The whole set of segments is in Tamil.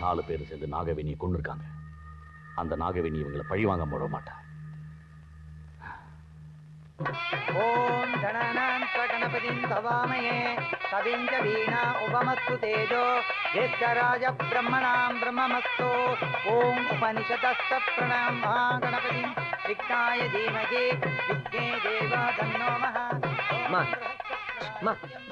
நாலு பேர் சேர்ந்து நாகவேணியை கொண்டிருக்காங்க அந்த நாகவேணி இவங்களை பழிவாங்க போட மாட்டா ஓம் தனநாந்த கணபதிம் தவாமயே கவிஞ்ச வீணா உபமஸ்து தேஜோ. ஜேஷ்டராஜ பிரம்மணாம் பிரம்மமஸ்து. ஓம் உபனிஷதஸ்த பிரணாம் மகா கணபதிம் விக்னாய தீமகி. விக்னே தேவா தன்னோ மகா. மா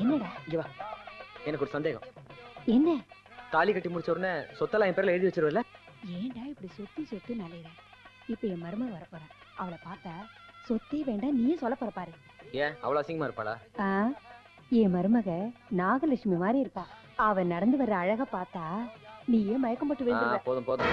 என்னடா? இங்க வா. எனக்கு ஒரு சந்தேகம். என்ன? தாலி கட்டி முடிச்ச உடனே சொத்தெல்லாம் என் பேர்ல எழுதி வச்சிருவல ஏன்டா இப்படி சொத்தி சொத்து நலையிற? இப்ப என் மருமக வரப்போறேன் அவளை பார்த்தா சொத்தே வேண்டாம் நீயே சொல்ல போற பாரு. ஏன்? அவ்வளவு அசிங்கமா இருப்பாளா? ஆ, என் மருமக நாகலட்சுமி மாதிரி இருப்பா அவ நடந்து வர்ற அழக பார்த்தா நீயே மயக்கம் போட்டு ஆ, விழுந்துருவ. போதும் போதும்.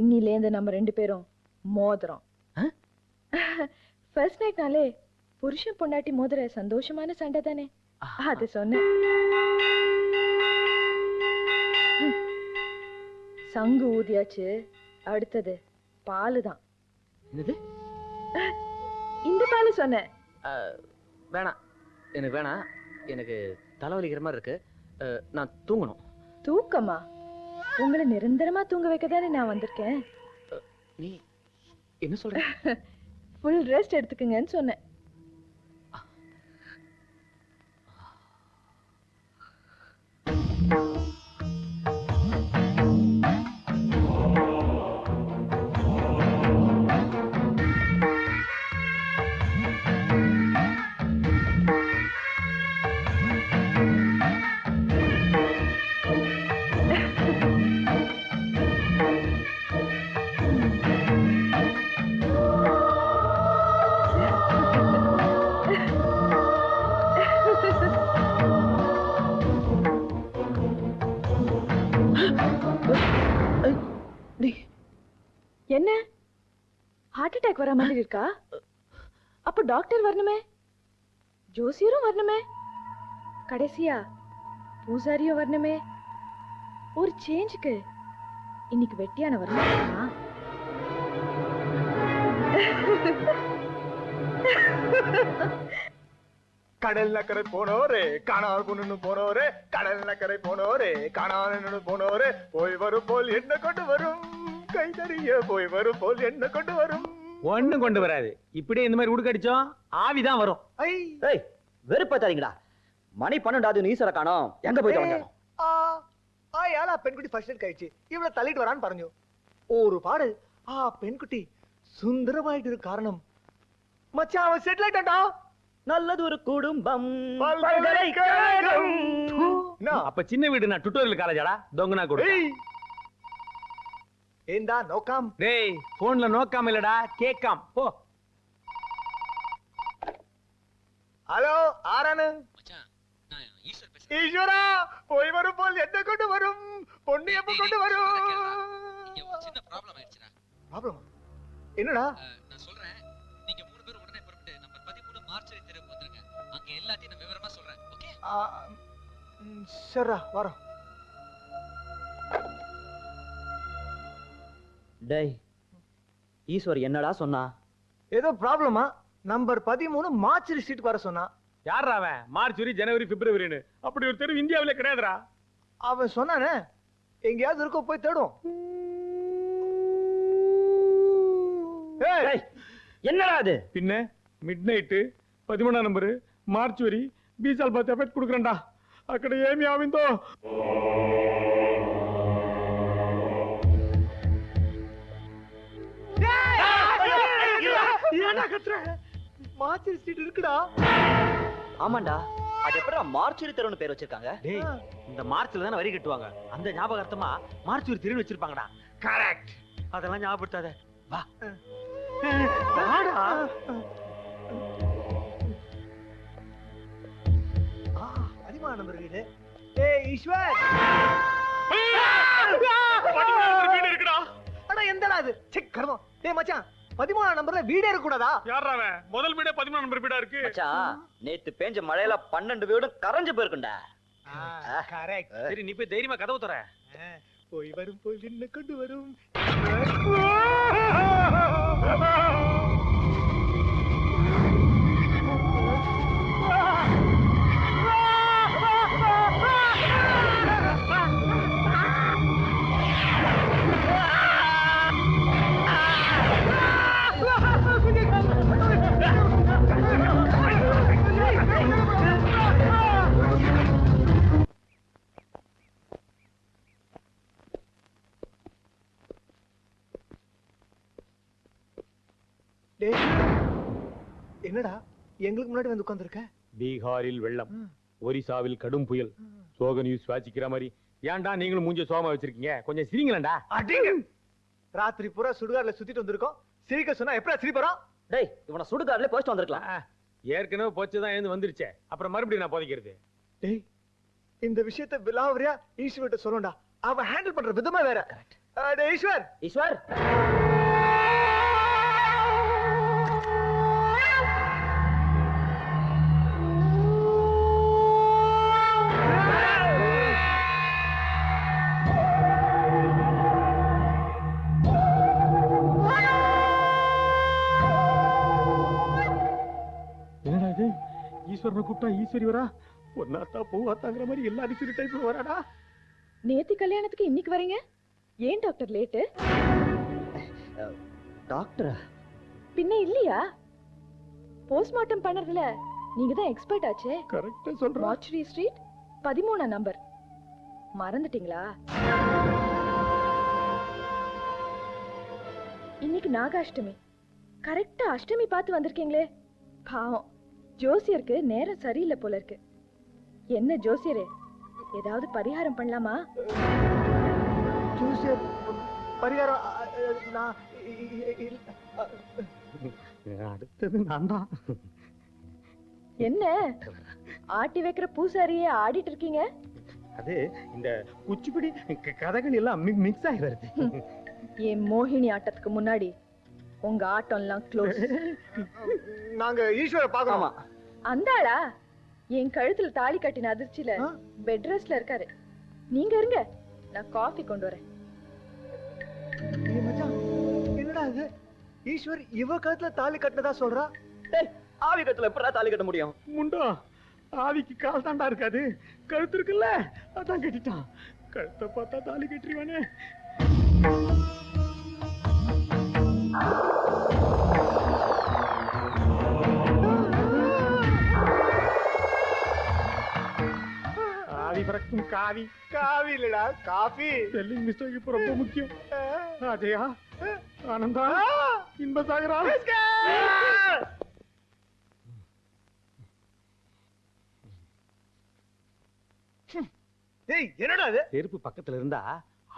இன்னிலேந்து நம்ம ரெண்டு பேரும் மோதிரம்? ஃபர்ஸ்ட் நைட்னாலே புருஷன் பொண்டாட்டி மோதிர சந்தோஷமான சண்டை தானே? அது சொன்னேன். சங்கு ஊதியாச்சு. அடுத்தது பாலு தான் என்னது? இந்த பாலு சொன்னேன். வேணாம். எனக்கு வேணாம். எனக்கு தலைவலிக்கிற மாதிரி இருக்கு. நான் தூங்கணும். தூக்கமா? உங்களை நிரந்தரமா தூங்க வைக்க தானே நான் வந்திருக்கேன். நீ என்ன சொல்ற? ஃபுல் ரெஸ்ட் எடுத்துக்கங்கன்னு சொன்னேன். என்ன? ஹார்ட் அட்டாக் வர மாதிரி இருக்கா? அப்போ டாக்டர் வரணுமே? ஜோசியரும் வரணுமே? கடைசியா பூசாரியும் வரணுமே? ஒரு சேஞ்சுக்கு இன்னைக்கு வெட்டியான வரணுமா கடல் நக்கரை போனோரே காணால் பொண்ணு போனோரே கடல் நக்கரை போனோரே காணால் போனோரே போய் வரும் போல் என்ன கொண்டு வரும்? கைதறிய போய் வரும் போல் என்ன கொண்டு வரும் ஒண்ணும் கொண்டு வராது இப்படியே இந்த மாதிரி உடுக்கடிச்சோம் ஆவிதான் வரும் ஐ ஏய் வெறுப்பத்தாதீங்கடா மணி பன்னெண்டாவது ஈஸ்வர காணோம் எங்க போயிட்டு ഏ, வந்தானோ ആ അയാൾ ആ പെൺകുട്ടി ഫസ്റ്റ് എയ്ഡ് കഴിച്ച് ഇവിടെ തള്ളിയിട്ട് വരാൻ പറഞ്ഞു ഒരുപാട് ആ പെൺകുട്ടി സുന്ദരമായിട്ടൊരു കാരണം മച്ചാ അവൻ സെറ്റിൽ ആയിട്ടോ நல்லது ஒரு குடும்பம் പൽകലൈക്കഴകം. ഥു, എന്നാ? அப்ப சின்ன வீடு நான் டுட்டோரியல் காலேஜாடா தொங்கனா கூட ஏந்தா நோக்காம்? டேய் போன்ல நோக்காம இல்லடா கேக்காம். போ. ஹலோ ஆரானு ஈஸ்வரா போய் வரும் போல் என்ன கொண்டு வரும். பொண்ணு எப்ப கொண்டு வரும்? சின்ன ப்ராப்ளம் ஆயிடுச்சுடா. ப்ராப்ளம் என்னடா? நான் சொல்றேன் நீங்க மூணு பேரும் உடனே புறப்பட்டு நம்ம 13 மார்ச் தெரு போந்துருங்க அங்க எல்லாத்தையும் நான் விவரமா சொல்றேன் ஓகே? சரா வரோம். டேய் ஈஸ்வர் என்னடா சொன்னா ஏதோ ப்ராப்ளமா நம்பர் பதிமூணு மார்ச் ஸ்ட்ரீட் வர சொன்னா யாரா அவன் மார்ச் ஜனவரி பிப்ரவரின்னு அப்படி ஒரு தெரு இந்தியாவிலே கிடையாதுடா அவன் சொன்னானே எங்கேயாவது இருக்கோ போய் தேடும் ஏய், டேய், என்னடா அது பின்ன మిడ్ నైట్ పదిమూడో నంబరు మార్చువరి బీసాలు పత్తి ఎఫెక్ట్ కుడుకురండా అక్కడ ఏమి ఆవిందో ஸ்ட்ரீட் இருக்குடா. ஆமாண்டா. அது எப்படா மார்ச்சுரி தெருன்னு பேர் வச்சிருக்காங்க? டேய் இந்த மார்ச்ல தானே வரி கட்டுவாங்க. அந்த ஞாபகார்த்தமா மார்ச் ஒரு திரும்பி வச்சிருப்பாங்கடா. கரெக்ட் அதெல்லாம் ஞாபகப்படுத்தாத. வா. வாடா. ஆ, அதிகமான நம்பர் வீடு ஏய் ஈஸ்வர் அட எந்தடா அது? செக் கர்மம். டேய் மச்சான். பதிமூணாம் நம்பர்ல வீடே இருக்க கூடாதா யாரா அவன்? முதல் வீடே பதிமூணு நம்பர் வீடா இருக்கு? மச்சான் நேத்து பேஞ்ச மழையில பன்னெண்டு வீடும் கரைஞ்சு போயிருக்குண்டா கரெக்ட் சரி நீ போய் தைரியமா கதவு தர போய் வரும் போய் என்ன கொண்டு வரும். என்னடா? எங்களுக்கு முன்னாடி வந்து உட்கார்ந்திருக்க? பீகாரில் வெள்ளம் ஒரிசாவில் கடும் புயல். சோக நியூஸ் வாசிக்கிற மாதிரி. ஏன்டா நீங்களும் மூஞ்ச சோகமா வச்சிருக்கீங்க? கொஞ்சம் சிரிங்களேன்டா. அடிங்க. ராத்திரி பூரா சுடுகாடுல சுத்திட்டு வந்திருக்கோம். சிரிக்க சொன்னா எப்படா சிரிப்பறோம்? டேய் இவனை சுடுகாடுல போஸ்ட் வந்திருக்கலாம். ஏற்கனவே போச்சுதான் எழுந்து வந்துருச்சே. அப்புறம் மறுபடியும் நான் போதைக்கிறது. டேய் இந்த விஷயத்தை விலாவரியா ஈஸ்வர்கிட்ட சொல்லணும்டா. அவன் ஹேண்டில் பண்ற விதமா வேற. ஈஸ்வர். ஈஸ்வர். ஈஸ்வரனை கூப்பிட்டா ஈஸ்வரி வரா? பொன்னாத்தா பூவாத்தாங்கிற மாதிரி எல்லா அடிச்சு டைப்ல வராடா? நேத்து கல்யாணத்துக்கு இன்னைக்கு வரீங்க? ஏன் டாக்டர் லேட்டு? டாக்டர்? பின்ன இல்லையா? போஸ்ட்மார்ட்டம் பண்ணறதுல நீங்க தான் எக்ஸ்பர்ட் ஆச்சே. கரெக்டா சொல்றா. மார்ச்சுரி ஸ்ட்ரீட் பதிமூணாம் நம்பர் மறந்துட்டீங்களா? இன்னைக்கு நாகாஷ்டமி. கரெக்டா அஷ்டமி பார்த்து வந்திருக்கீங்களே. பாவம். ஜோசியருக்கு நேரம் சரியில்லை போல இருக்கு. என்ன ஜோசியரே? ஏதாவது பரிகாரம் பண்ணலாமா? ஜூசியர் பரிகாரம் நான் அடுத்தது நான் தான் என்ன? ஆட்டி வைக்கிற பூசாரியே ஆடிட்டு இருக்கீங்க? அது இந்த குச்சிப்பிடி கதைகள் எல்லாம் மிக்ஸ் ஆகி வருது. என் மோகினி ஆட்டத்துக்கு முன்னாடி உங்க ஆட்டம் எல்லாம் க்ளோஸ் நாங்க ஈஸ்வரை பார்க்கணும். ஆமா. அந்த ஆளா என் கழுத்துல தாலி கட்டின அதிர்ச்சியில? பெட் ரெஸ்ட்ல இருக்காரு. நீங்க இருங்க. நான் காஃபி கொண்டு வரேன். என்னடா இது? ஈஸ்வர் இவ கழுத்துல தாலி கட்டினதா சொல்றா? டேய் ஆவி கட்டுல எப்படா தாலி கட்ட முடியும்? முண்டா ஆவிக்கு கால் தாண்டா இருக்காது. கழுத்து இருக்குல்ல அதான் கட்டிட்டான். கழுத்தை பார்த்தா தாலி கட்டிடுவானே ஆவி பறக்கும் காவி. காவி இல்லடா காஃபி ஸ்பெல்லிங் மிஸ்டேக் இப்ப ரொம்ப முக்கியம். அஜயா ஆனந்தா இன்பசாகரா. ஏய் என்னடா இது? செருப்பு பக்கத்துல இருந்தா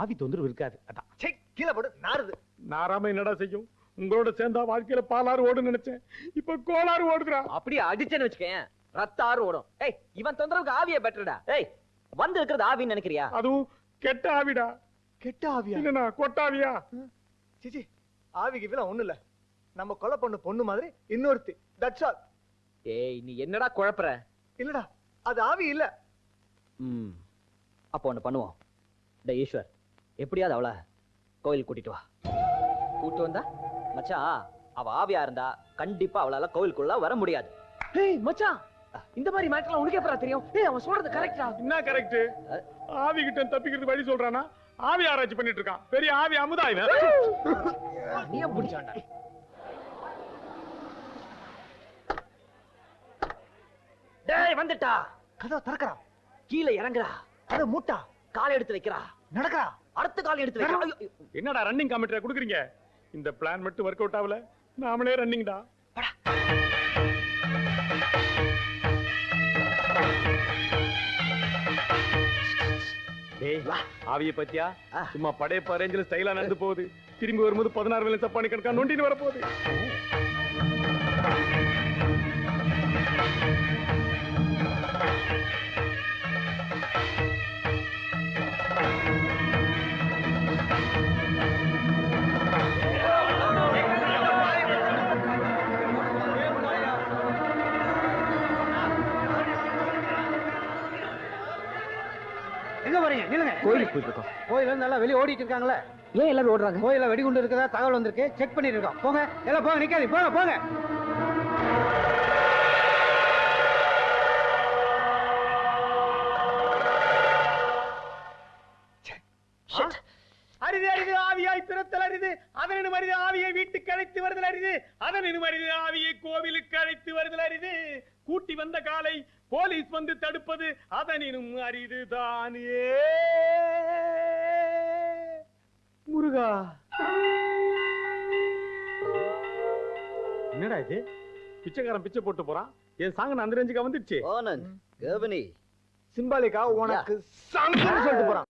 ஆவி தொந்தரவு இருக்காது. அதான். சே கீழே போடு நாறுது. நாராம என்னடா செய்யும்? உங்களோட சேர்ந்தா வாழ்க்கையில பாலாறு ஓடுன்னு நினைச்சேன். இப்ப கோளாறு ஓடுதுடா. அப்படியே அடிச்சேன்னு வச்சுக்கேன் ரத்த ஆறு ஓடும். ஏய் இவன் தொந்தரவுக்கு ஆவியே பெட்டர்டா ஏய் வந்து இருக்கிறது ஆவின்னு நினைக்கிறியா? அதுவும் கெட்ட ஆவிடா. கெட்ட ஆவியா? இல்லனா கொட்டாவியா சிச்சி ஆவிக்கு இதெல்லாம் ஒண்ணு இல்ல. நம்ம கொலை பண்ண பொண்ணு மாதிரி இன்னொருத்தி. தட்ஸ் ஆல் ஏய் நீ என்னடா குழப்புற? இல்லடா அது ஆவி இல்ல. ம். அப்போ ஒன்று பண்ணுவோம். டே ஈஸ்வர் எப்படியாவது அவளை கோயில் கூட்டிட்டு வா. கூட்டு வந்தா? மச்சான் அவ ஆவியா இருந்தா கண்டிப்பா அவளால கோயிலுக்குள்ள வர முடியாது. ஏய் மச்சான் இந்த மாதிரி மேட்டர்லாம் உனக்கு எப்படா தெரியும்? ஏய் அவன் சொல்றது கரெக்டா என்ன கரெக்ட் ஆவி கிட்ட தப்பிக்கிறது வழி சொல்றானா? ஆவி ஆராய்ச்சி பண்ணிட்டு இருக்கான். பெரிய ஆவி அமுதா இவன். நீயே பிடிச்சாண்டா டேய் வந்துட்டா. கதவை திறக்கறா. கீழே இறங்குறா. கதை மூட்டா. கால் எடுத்து வைக்கிறா. நடக்கறா? அடுத்த கால் எடுத்து ஐயோ. என்னடா ரன்னிங் காமெண்ட்ரி குடுக்குறீங்க? இந்த பிளான் மட்டும் ஒர்க் அவுட் ஆகல. நாமளே ரன்னிங்டா டேய் ஆவிய பத்தியா? ஆ. சும்மா படையப்பா ரேஞ்சில் ஸ்டைலா நடந்து போகுது. திரும்பி வரும்போது பதினாறு வேலை சப்பானி கணக்கா நொண்டின்னு வர போகுது எங்க போறீங்க? நில்லுங்க. கோயிலுக்கு போயிட்டு இருக்கோம். கோயில எல்லாம் வெளியே ஓடிட்டு இருக்காங்களே ஏன் எல்லாரும் ஓடுறாங்க? கோயில வெடிகுண்டு இருக்கதா? தகவல் வந்திருக்கு. செக் பண்ணிட்டு இருக்கோம். போங்க. எல்லாம் போங்க நிக்காதீங்க. போங்க போங்க. அழைத்து வருதல் அரிது. அதனினும் அரிது ஆவியை கோவிலுக்கு அழைத்து வருதல் அரிது. கூட்டி வந்த காலை போலீஸ் வந்து தடுப்பது அதனினும் அரிதுதான். முருகா. என்னடா இது? பிச்சைக்காரன் பிச்சை போட்டு போறான். என் சாங் அந்த ரேஞ்சுக்கு வந்துடுச்சு ஆனந்த் கவனி சிம்பாலிக்கா உனக்கு சங்குன்னு சொல்லிட்டு போறான்.